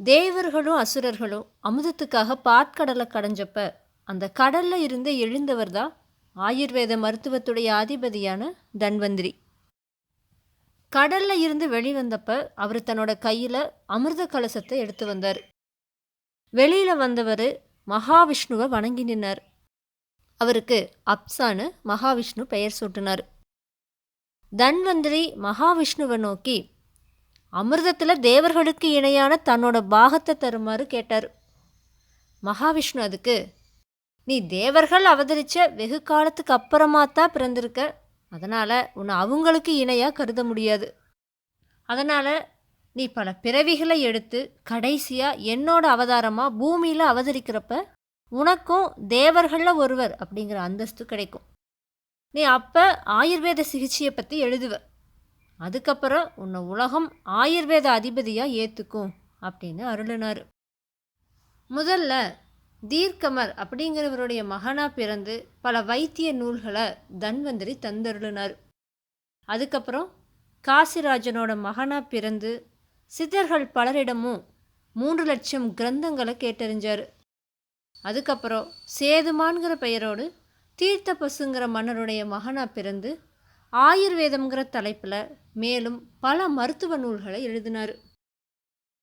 தேவர்களும் அசுரர்களும் அமுதத்துக்காக பாற்கடலை கடைஞ்சப்ப அந்த கடலில் இருந்து எழுந்தவர் தான் ஆயுர்வேத மருத்துவத்துடைய அதிபதியான தன்வந்திரி. கடல்ல இருந்து வெளிவந்தப்ப அவர் தன்னோட கையில் அமிர்த கலசத்தை எடுத்து வந்தார். வெளியில் வந்தவர் மகாவிஷ்ணுவை வணங்கி நின்னார். அவருக்கு அப்சான்னு மகாவிஷ்ணு பெயர் சூட்டினார். தன்வந்திரி மகாவிஷ்ணுவை நோக்கி அமிர்தத்தில் தேவர்களுக்கு இணையான தன்னோட பாகத்தை தருமாறு கேட்டார். மகாவிஷ்ணு அதுக்கு நீ தேவர்கள் அவதரிச்ச வெகு காலத்துக்கு அப்புறமா தான் பிறந்திருக்க. அதனால் உன்னை அவங்களுக்கு இணையாக கருத முடியாது. அதனால் நீ பல பிறவிகளை எடுத்து கடைசியாக என்னோட அவதாரமாக பூமியில் அவதரிக்கிறப்ப உனக்கும் தேவர்களில் ஒருவர் அப்படிங்கிற அந்தஸ்து கிடைக்கும். நீ அப்போ ஆயுர்வேத சிகிச்சையை பற்றி எழுதுவ. அதுக்கப்புறம் உன்னை உலகம் ஆயுர்வேத அதிபதியாக ஏற்றுக்கும் அப்படின்னு அருளினார். முதல்ல தீர்க்கமர் அப்படிங்கிறவருடைய மகனாக பிறந்து பல வைத்திய நூல்களை தன்வந்திரி தந்தருளினார். அதுக்கப்புறம் காசிராஜனோட மகனாக பிறந்து சித்தர்கள் பலரிடமும் மூன்று லட்சம் கிரந்தங்களை கேட்டறிஞ்சார். அதுக்கப்புறம் சேதுமான்கிற பெயரோடு தீர்த்த பசுங்கிற மன்னருடைய மகனாக பிறந்து ஆயுர்வேதம்ங்கிற தலைப்பில் மேலும் பல மருத்துவ நூல்களை எழுதினார்.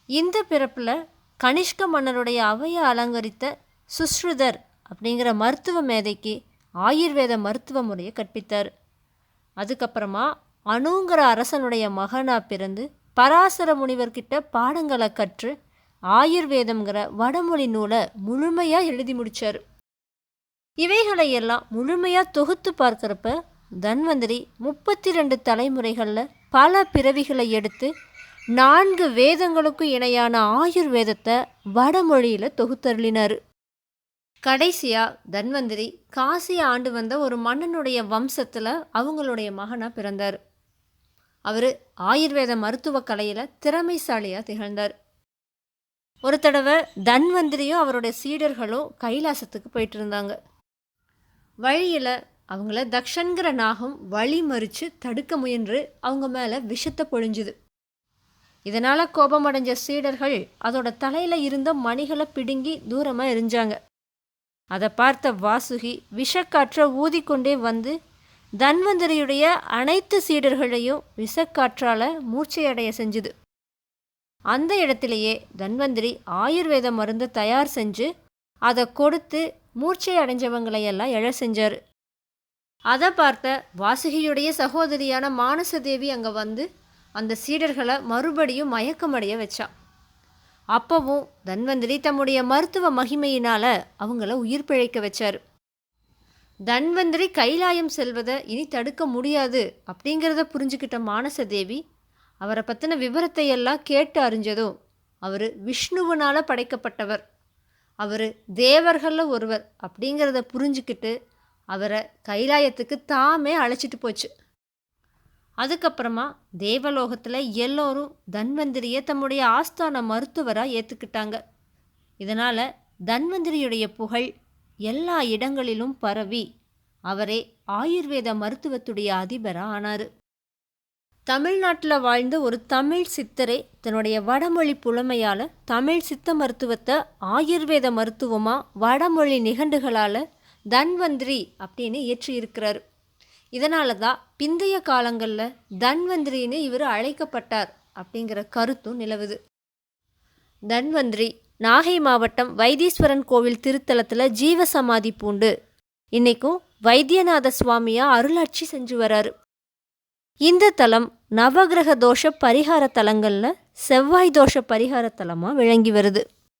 இந்த பிறப்பில் கனிஷ்க மன்னருடைய அவையை அலங்கரித்த சுஸ்ருதர் அப்படிங்கிற மருத்துவ மேதைக்கு ஆயுர்வேத மருத்துவ முறையை கற்பித்தார். அதுக்கப்புறமா அணுங்கிற அரசனுடைய மகனாக பிறந்து பராசர முனிவர்கிட்ட பாடங்களை கற்று ஆயுர்வேதம்ங்கிற வடமொழி நூலை முழுமையாக எழுதி முடித்தார் இவைகளை எல்லாம் முழுமையாக தொகுத்து பார்க்குறப்ப தன்வந்திரி முப்பத்தி ரெண்டு தலைமுறைகளில் பல பிறவிகளை எடுத்து நான்கு வேதங்களுக்கும் இணையான ஆயுர்வேதத்தை வடமொழியில் தொகுத்தருளினார். கடைசியாக தன்வந்திரி காசியை ஆண்டு வந்த ஒரு மன்னனுடைய வம்சத்தில் அவங்களுடைய மகனாக பிறந்தார். அவர் ஆயுர்வேத மருத்துவக் கலையில் திறமைசாலியாக திகழ்ந்தார். ஒரு தடவை தன்வந்திரியும் அவருடைய சீடர்களும் கைலாசத்துக்கு போயிட்டு இருந்தாங்க. வழியில் அவங்கள தக்ஷன்கிற நாகம் வழி மறித்து தடுக்க முயன்று அவங்க மேலே விஷத்தை பொழிஞ்சுது. இதனால் கோபமடைஞ்ச சீடர்கள் அதோட தலையில் இருந்த மணிகளை பிடுங்கி தூரமாக எரிஞ்சாங்க. அதை பார்த்த வாசுகி விஷக்காற்றை ஊதிக்கொண்டே வந்து தன்வந்திரியுடைய அனைத்து சீடர்களையும் விஷக்காற்றால் மூர்ச்சையடைய செஞ்சுது. அந்த இடத்திலேயே தன்வந்திரி ஆயுர்வேத மருந்து தயார் செஞ்சு அதை கொடுத்து மூர்ச்சை அடைஞ்சவங்களையெல்லாம் எழ செஞ்சார். அதை பார்த்த வாசுகியுடைய சகோதரியான மானசதேவி அங்கே வந்து அந்த சீடர்களை மறுபடியும் மயக்கமடைய வச்சா. அப்பவும் தன்வந்திரி தம்முடைய மருத்துவ மகிமையினால் அவங்கள உயிர் பிழைக்க வச்சார். தன்வந்திரி கைலாயம் செல்வதை இனி தடுக்க முடியாது அப்படிங்கிறத புரிஞ்சுக்கிட்ட மானசதேவி அவரை பற்றின விவரத்தை எல்லாம் கேட்டு அறிஞ்சதும் அவர் விஷ்ணுவனால் படைக்கப்பட்டவர். அவர் தேவர்களில் ஒருவர் அப்படிங்கிறத புரிஞ்சுக்கிட்டு அவரை கைலாயத்துக்கு தாமே அழைச்சிட்டு போச்சு. அதுக்கப்புறமா தேவலோகத்தில் எல்லோரும் தன்வந்திரியை தம்முடைய ஆஸ்தான மருத்துவராக ஏற்றுக்கிட்டாங்க இதனால் தன்வந்திரியுடைய புகழ் எல்லா இடங்களிலும் பரவி அவரே ஆயுர்வேத மருத்துவத்துடைய அதிபராக ஆனார். தமிழ்நாட்டில் வாழ்ந்த ஒரு தமிழ் சித்தரை தன்னுடைய வடமொழி புலமையால் தமிழ் சித்த மருத்துவத்தை ஆயுர்வேத மருத்துவமாக வடமொழி நிகண்டுகளால் தன்வந்திரி அப்படின்னு ஏற்றியிருக்கிறார் இதனால தான் பிந்தைய காலங்களில் தன்வந்திரின்னு இவர் அழைக்கப்பட்டார் அப்படிங்கிற கருத்தும் நிலவுது. தன்வந்திரி நாகை மாவட்டம் வைத்தீஸ்வரன் கோவில் திருத்தலத்தில் ஜீவசமாதி பூண்டு. இன்னைக்கும் வைத்தியநாத சுவாமியாக அருளாட்சி செஞ்சு வராரு. இந்த தலம் நவகிரக தோஷ பரிகார தலங்களில் செவ்வாய் தோஷ பரிகார தலமாக விளங்கி வருது.